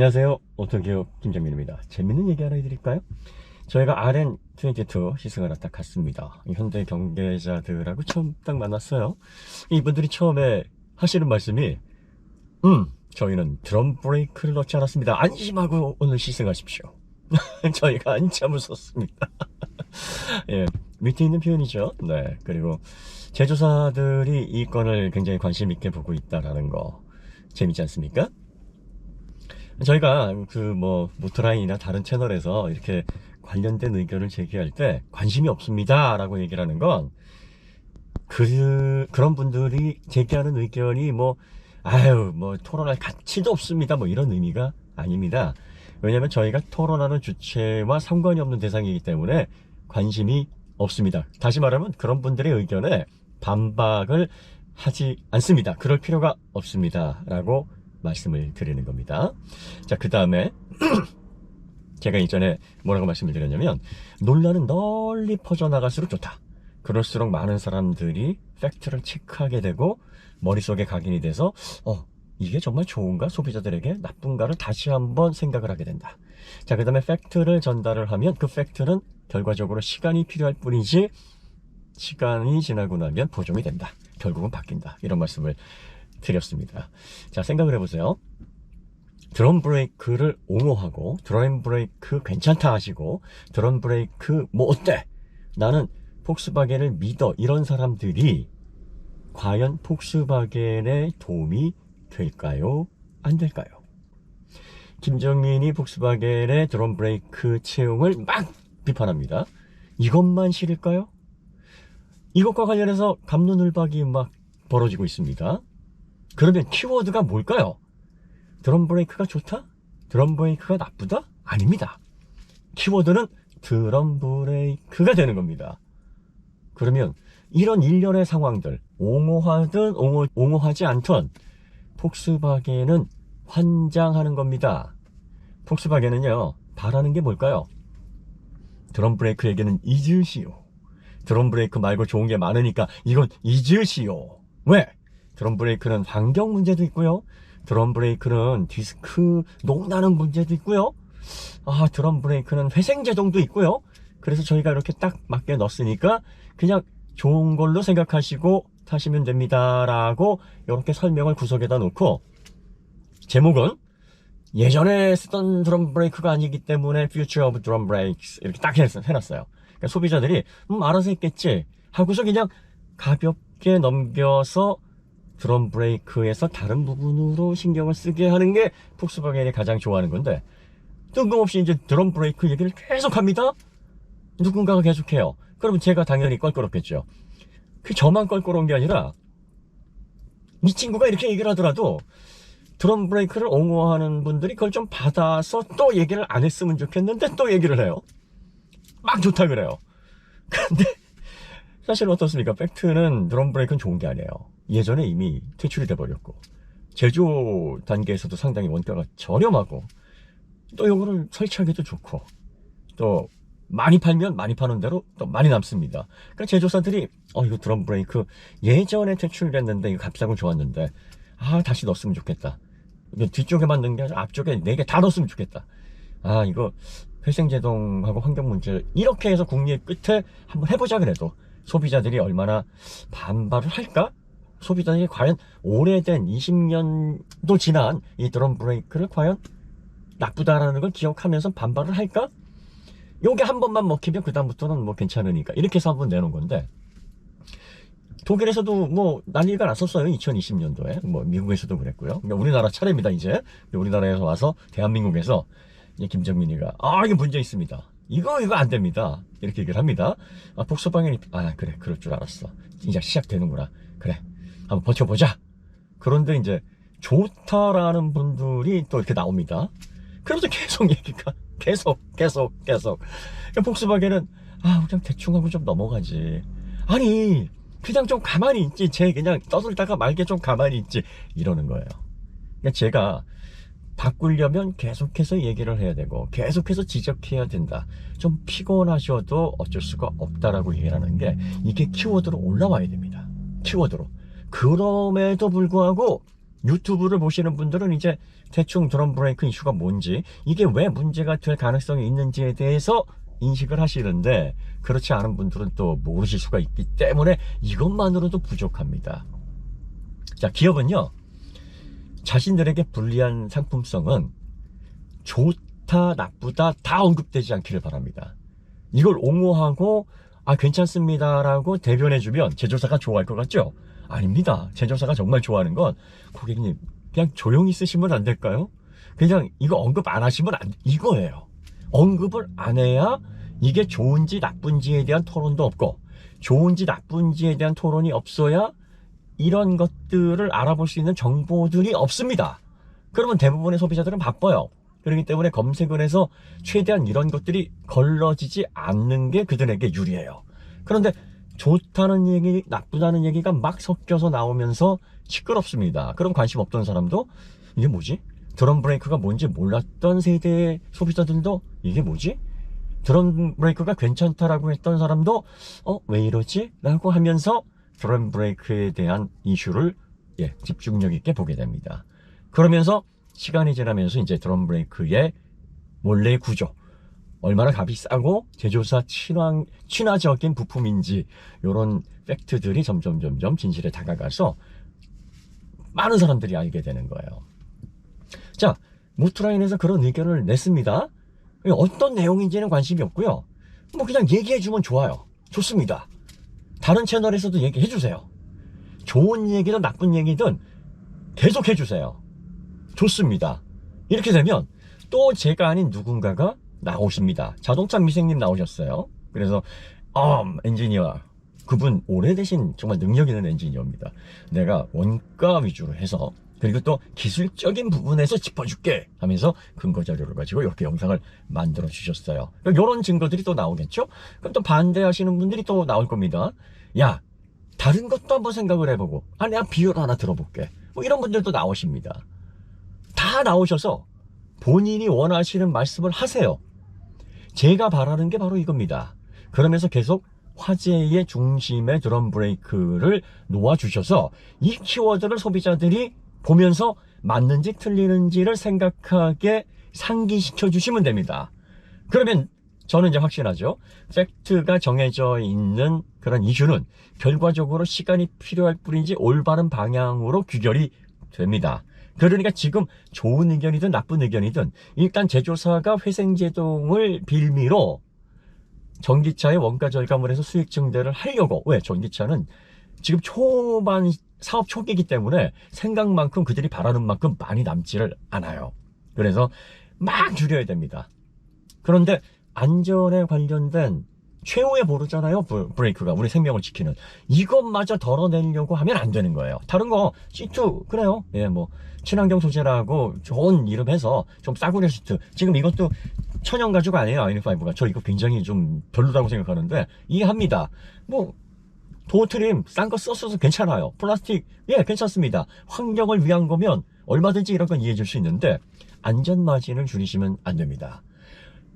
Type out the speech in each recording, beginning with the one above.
안녕하세요. 오토기업 김정민입니다. 재밌는 얘기 하나 해드릴까요? 저희가 RN22 시승하러 딱 갔습니다. 이 현대 경계자들하고 처음 딱 만났어요. 이분들이 처음에 하시는 말씀이, 음, 저희는 드럼 브레이크를 넣지 않았습니다. 안심하고 오늘 시승하십시오. 저희가 안참을 썼습니다. 예, 밑에 있는 표현이죠. 네, 그리고 제조사들이 이 건을 굉장히 관심 있게 보고 있다라는 거 재밌지 않습니까? 저희가 그 뭐 모터라인이나 다른 채널에서 이렇게 관련된 의견을 제기할 때 관심이 없습니다 라고 얘기를 하는 건 그, 그런 분들이 제기하는 의견이 뭐, 아유, 뭐, 토론할 가치도 없습니다. 뭐, 이런 의미가 아닙니다. 왜냐면 저희가 토론하는 주체와 상관이 없는 대상이기 때문에 관심이 없습니다. 다시 말하면 그런 분들의 의견에 반박을 하지 않습니다. 그럴 필요가 없습니다. 라고 말씀을 드리는 겁니다. 자, 그 다음에 제가 이전에 뭐라고 말씀을 드렸냐면 논란은 널리 퍼져나갈수록 좋다. 그럴수록 많은 사람들이 팩트를 체크하게 되고 머릿속에 각인이 돼서 어 이게 정말 좋은가 소비자들에게 나쁜가를 다시 한번 생각을 하게 된다. 자, 그 다음에 팩트를 전달을 하면 그 팩트는 결과적으로 시간이 필요할 뿐이지 시간이 지나고 나면 보정이 된다. 결국은 바뀐다. 이런 말씀을 드렸습니다. 자, 생각을 해보세요. 드럼 브레이크를 옹호하고 드럼 브레이크 괜찮다 하시고 드럼 브레이크 뭐 어때? 나는 폭스바겐을 믿어 이런 사람들이 과연 폭스바겐의 도움이 될까요? 안 될까요? 김정민이 폭스바겐의 드럼 브레이크 채용을 막 비판합니다. 이것만 싫을까요? 이것과 관련해서 감론을박이 막 벌어지고 있습니다. 그러면 키워드가 뭘까요? 드럼 브레이크가 좋다? 드럼 브레이크가 나쁘다? 아닙니다. 키워드는 드럼 브레이크가 되는 겁니다. 그러면 이런 일련의 상황들, 옹호하든 옹호, 옹호하지 않던 폭스바겐은 환장하는 겁니다. 폭스바겐은요, 바라는 게 뭘까요? 드럼 브레이크에게는 잊으시오. 드럼 브레이크 말고 좋은 게 많으니까 이건 잊으시오. 왜? 드럼 브레이크는 환경 문제도 있고요. 드럼 브레이크는 디스크 녹나는 문제도 있고요. 아, 드럼 브레이크는 회생 제동도 있고요. 그래서 저희가 이렇게 딱 맞게 넣었으니까 그냥 좋은 걸로 생각하시고 타시면 됩니다 라고 이렇게 설명을 구석에다 놓고 제목은 예전에 쓰던 드럼 브레이크가 아니기 때문에 Future of Drum Brakes 이렇게 딱 해놨- 해놨어요. 그러니까 소비자들이 음 알아서 했겠지 하고서 그냥 가볍게 넘겨서 드럼 브레이크에서 다른 부분으로 신경을 쓰게 하는 게 폭스바겐이 가장 좋아하는 건데 뜬금없이 이제 드럼 브레이크 얘기를 계속 합니다. 누군가가 계속해요. 그러면 제가 당연히 껄끄럽겠죠. 그 저만 껄끄러운 게 아니라 이 친구가 이렇게 얘기를 하더라도 드럼 브레이크를 옹호하는 분들이 그걸 좀 받아서 또 얘기를 안 했으면 좋겠는데 또 얘기를 해요. 막 좋다 그래요. 근데 사실 어떻습니까? 팩트는 드럼 브레이크는 좋은 게 아니에요. 예전에 이미 퇴출이 돼버렸고 제조 단계에서도 상당히 원가가 저렴하고 또 이거를 설치하기도 좋고 또 많이 팔면 많이 파는 대로 또 많이 남습니다. 그러니까 제조사들이 어 이거 드럼 브레이크 예전에 퇴출됐는데 이거 값싸고 좋았는데 아 다시 넣었으면 좋겠다. 이거 뒤쪽에 만든 게 아니라 앞쪽에 네 개 다 넣었으면 좋겠다. 아 이거 회생제동하고 환경 문제 이렇게 해서 국리의 끝에 한번 해보자 그래도 소비자들이 얼마나 반발을 할까? 소비자들이 과연 오래된 20년도 지난 이 드럼 브레이크를 과연 나쁘다라는 걸 기억하면서 반발을 할까? 요게 한 번만 먹히면 그다음부터는 뭐 괜찮으니까. 이렇게 해서 한번 내놓은 건데. 독일에서도 뭐 난리가 났었어요 2020년도에. 뭐 미국에서도 그랬고요. 그러니까 우리나라 차례입니다 이제. 우리나라에서 와서 대한민국에서 김정민이가 아 이게 문제 있습니다 이거 이거 안 됩니다. 이렇게 얘기를 합니다. 아 복서방이 아 그래. 그럴 줄 알았어. 이제 시작되는구나. 그래. 한번 버텨보자. 그런데 이제 좋다라는 분들이 또 이렇게 나옵니다. 그러면서 계속 얘기가 계속 계속 계속. 그러니까 복스바겐은 아 그냥 대충 하고 좀 넘어가지. 아니 그냥 좀 가만히 있지. 쟤 그냥 떠들다가 말게 좀 가만히 있지. 이러는 거예요. 그러니까 제가 바꾸려면 계속해서 얘기를 해야 되고 계속해서 지적해야 된다 좀 피곤하셔도 어쩔 수가 없다라고 얘기를 하는 게 이게 키워드로 올라와야 됩니다 키워드로 그럼에도 불구하고 유튜브를 보시는 분들은 이제 대충 드럼 브레이크 이슈가 뭔지 이게 왜 문제가 될 가능성이 있는지에 대해서 인식을 하시는데 그렇지 않은 분들은 또 모르실 수가 있기 때문에 이것만으로도 부족합니다. 자, 기업은요. 자신들에게 불리한 상품성은 좋다, 나쁘다 다 언급되지 않기를 바랍니다. 이걸 옹호하고 아 괜찮습니다라고 대변해주면 제조사가 좋아할 것 같죠? 아닙니다. 제조사가 정말 좋아하는 건 고객님 그냥 조용히 쓰시면 안 될까요? 그냥 이거 언급 안 하시면 안 이거예요. 언급을 안 해야 이게 좋은지 나쁜지에 대한 토론도 없고 좋은지 나쁜지에 대한 토론이 없어야 이런 것들을 알아볼 수 있는 정보들이 없습니다. 그러면 대부분의 소비자들은 바빠요. 그렇기 때문에 검색을 해서 최대한 이런 것들이 걸러지지 않는 게 그들에게 유리해요. 그런데 좋다는 얘기, 나쁘다는 얘기가 막 섞여서 나오면서 시끄럽습니다. 그럼 관심 없던 사람도 이게 뭐지? 드럼 브레이크가 뭔지 몰랐던 세대의 소비자들도 이게 뭐지? 드럼 브레이크가 괜찮다라고 했던 사람도 어, 왜 이러지? 라고 하면서 드럼 브레이크에 대한 이슈를 예, 집중력 있게 보게 됩니다. 그러면서 시간이 지나면서 이제 드럼 브레이크의 원래 구조, 얼마나 값이 싸고 제조사 친환, 친화적인 부품인지 이런 팩트들이 점점 점점 진실에 다가가서 많은 사람들이 알게 되는 거예요. 자, 무트라인에서 그런 의견을 냈습니다. 어떤 내용인지는 관심이 없고요. 뭐 그냥 얘기해주면 좋아요. 좋습니다. 다른 채널에서도 얘기해 주세요. 좋은 얘기든 나쁜 얘기든 계속 해 주세요. 좋습니다. 이렇게 되면 또 제가 아닌 누군가가 나오십니다. 자동차 미생님 나오셨어요. 그래서 음, 엔지니어 그분 오래되신 정말 능력 있는 엔지니어입니다. 내가 원가 위주로 해서 그리고 또 기술적인 부분에서 짚어줄게 하면서 근거 자료를 가지고 이렇게 영상을 만들어 주셨어요. 이런 증거들이 또 나오겠죠? 그럼 또 반대하시는 분들이 또 나올 겁니다. 야, 다른 것도 한번 생각을 해보고, 아, 내가 비율 하나 들어볼게. 뭐 이런 분들도 나오십니다. 다 나오셔서 본인이 원하시는 말씀을 하세요. 제가 바라는 게 바로 이겁니다. 그러면서 계속 화제의 중심의 드럼 브레이크를 놓아주셔서 이 키워드를 소비자들이 보면서 맞는지 틀리는지를 생각하게 상기시켜 주시면 됩니다. 그러면 저는 이제 확신하죠. 팩트가 정해져 있는 그런 이슈는 결과적으로 시간이 필요할 뿐이지 올바른 방향으로 규결이 됩니다. 그러니까 지금 좋은 의견이든 나쁜 의견이든 일단 제조사가 회생제동을 빌미로 전기차의 원가 절감을 해서 수익 증대를 하려고 왜 전기차는 지금 초반 사업 초기이기 때문에 생각만큼 그들이 바라는 만큼 많이 남지를 않아요. 그래서 막 줄여야 됩니다. 그런데 안전에 관련된 최후의 보루잖아요. 브- 브레이크가 우리 생명을 지키는 이것마저 덜어내려고 하면 안 되는 거예요. 다른 거 C2 그래요. 예, 뭐 친환경 소재라고 좋은 이름 해서 좀 싸구려 시트. 지금 이것도 천연 가죽 아니에요. 아이니5가. 저 이거 굉장히 좀 별로다고 생각하는데 이해합니다. 뭐 도트림 싼 거 썼어도 괜찮아요. 플라스틱 예 괜찮습니다. 환경을 위한 거면 얼마든지 이런 건 이해해 줄 수 있는데 안전 마진을 줄이시면 안 됩니다.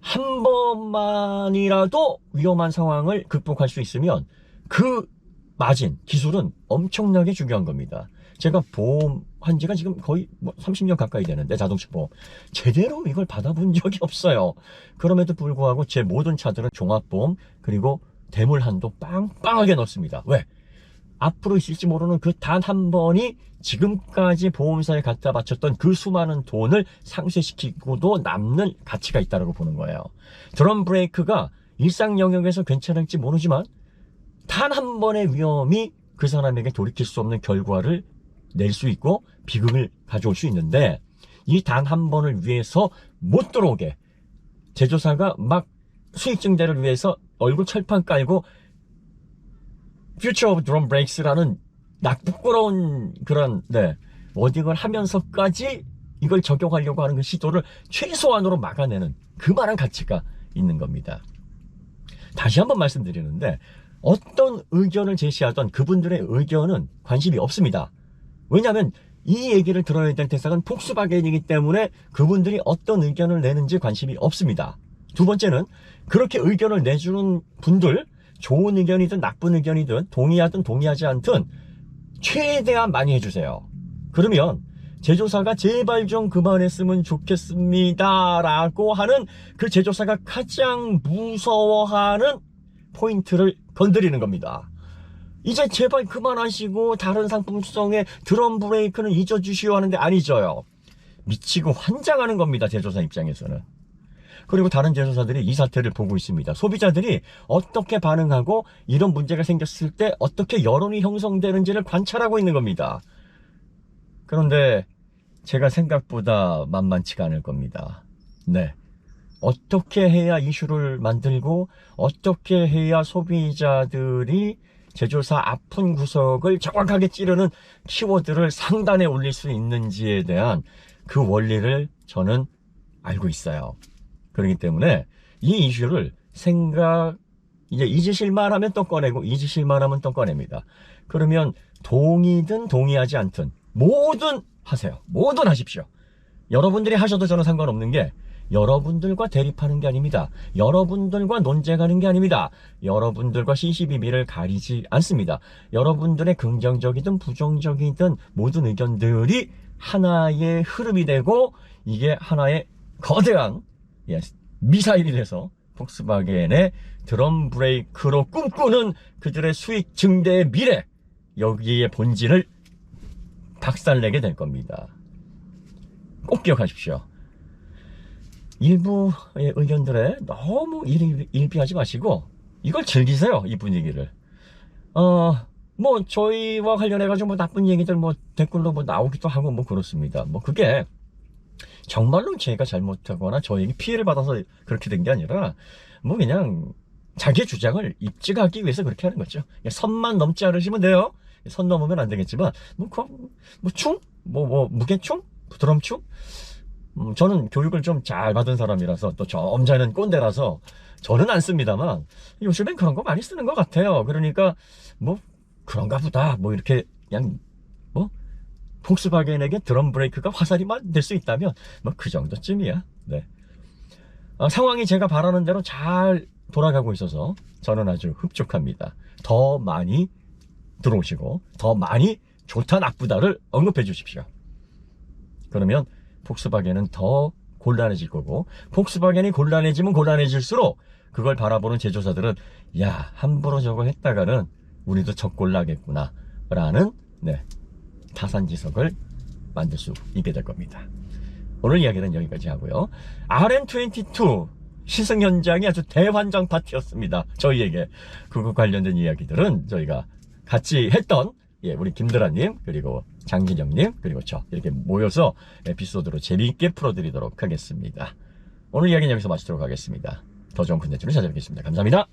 한 번만이라도 위험한 상황을 극복할 수 있으면 그 마진 기술은 엄청나게 중요한 겁니다. 제가 보험 한 지가 지금 거의 뭐 30년 가까이 되는데 자동차 보험 제대로 이걸 받아본 적이 없어요. 그럼에도 불구하고 제 모든 차들은 종합보험 그리고 대물 한도 빵빵하게 넣습니다. 왜? 앞으로 있을지 모르는 그 단 한 번이 지금까지 보험사에 갖다 바쳤던 그 수많은 돈을 상쇄시키고도 남는 가치가 있다고 보는 거예요. 드럼 브레이크가 일상 영역에서 괜찮을지 모르지만 단 한 번의 위험이 그 사람에게 돌이킬 수 없는 결과를 낼 수 있고 비극을 가져올 수 있는데 이 단 한 번을 위해서 못 들어오게 제조사가 막 수익 증대를 위해서 얼굴 철판 깔고 Future of Drum Breaks라는 nak 부끄러운 그런 네 워딩을 하면서까지 이걸 적용하려고 하는 그 시도를 최소한으로 막아내는 그만한 가치가 있는 겁니다. 다시 한번 말씀드리는데 어떤 의견을 제시하던 그분들의 의견은 관심이 없습니다. 왜냐하면 이 얘기를 들어야 될 대상은 폭스바겐이기 때문에 그분들이 어떤 의견을 내는지 관심이 없습니다. 두 번째는 그렇게 의견을 내주는 분들 좋은 의견이든 나쁜 의견이든 동의하든 동의하지 않든 최대한 많이 해주세요. 그러면 제조사가 제발 좀 그만했으면 좋겠습니다. 라고 하는 그 제조사가 가장 무서워하는 포인트를 건드리는 겁니다. 이제 제발 그만하시고 다른 상품 수정에 드럼 브레이크는 잊어주시오 하는데 아니죠요. 미치고 환장하는 겁니다. 제조사 입장에서는. 그리고 다른 제조사들이 이 사태를 보고 있습니다. 소비자들이 어떻게 반응하고 이런 문제가 생겼을 때 어떻게 여론이 형성되는지를 관찰하고 있는 겁니다. 그런데 제가 생각보다 만만치가 않을 겁니다. 네. 어떻게 해야 이슈를 만들고 어떻게 해야 소비자들이 제조사 아픈 구석을 정확하게 찌르는 키워드를 상단에 올릴 수 있는지에 대한 그 원리를 저는 알고 있어요. 그렇기 때문에 이 이슈를 생각 이제 잊으실만 하면 또 꺼내고 잊으실만 하면 또 꺼냅니다. 그러면 동의든 동의하지 않든 뭐든 하세요. 뭐든 하십시오. 여러분들이 하셔도 저는 상관없는 게 여러분들과 대립하는 게 아닙니다. 여러분들과 논쟁하는 게 아닙니다. 여러분들과 시시비비를 가리지 않습니다. 여러분들의 긍정적이든 부정적이든 모든 의견들이 하나의 흐름이 되고 이게 하나의 거대한 예, 미사일이 돼서 폭스바겐의 드럼 브레이크로 꿈꾸는 그들의 수익 증대의 미래 여기에 본질을 박살내게 될 겁니다. 꼭 기억하십시오. 일부의 의견들에 너무 일, 일비하지 마시고 이걸 즐기세요 이 분위기를 어 뭐 저희와 관련해 가지고 뭐 나쁜 얘기들 뭐 댓글로 뭐 나오기도 하고 뭐 그렇습니다 뭐 그게 정말로 제가 잘못하거나 저에게 피해를 받아서 그렇게 된 게 아니라 뭐 그냥 자기 주장을 입증하기 위해서 그렇게 하는 거죠. 그냥 선만 넘지 않으시면 돼요. 선 넘으면 안 되겠지만 뭐뭐충뭐 뭐 무게충? 드럼충? 음, 저는 교육을 좀 잘 받은 사람이라서 또 점잖은 꼰대라서 저는 안 씁니다만 요즘엔 그런 거 많이 쓰는 것 같아요. 그러니까 뭐 그런가 보다. 뭐 이렇게 그냥 뭐 폭스바겐에게 드럼 브레이크가 화살이만 될수 있다면 뭐 그 정도쯤이야. 네. 어, 상황이 제가 바라는 대로 잘 돌아가고 있어서 저는 아주 흡족합니다. 더 많이 들어오시고 더 많이 좋다 나쁘다를 언급해 주십시오. 그러면 폭스바겐은 더 곤란해질 거고 폭스바겐이 곤란해지면 곤란해질수록 그걸 바라보는 제조사들은 야 함부로 저거 했다가는 우리도 적골 나겠구나 라는 네, 타산지석을 만들 수 있게 될 겁니다 오늘 이야기는 여기까지 하고요 RN22 시승 현장이 아주 대환장 파티였습니다 저희에게 그거 관련된 이야기들은 저희가 같이 했던 예, 우리 김드라님 그리고 장진영님 그리고 저 이렇게 모여서 에피소드로 재미있게 풀어드리도록 하겠습니다. 오늘 이야기는 여기서 마치도록 하겠습니다. 더 좋은 컨텐츠로 찾아뵙겠습니다. 감사합니다.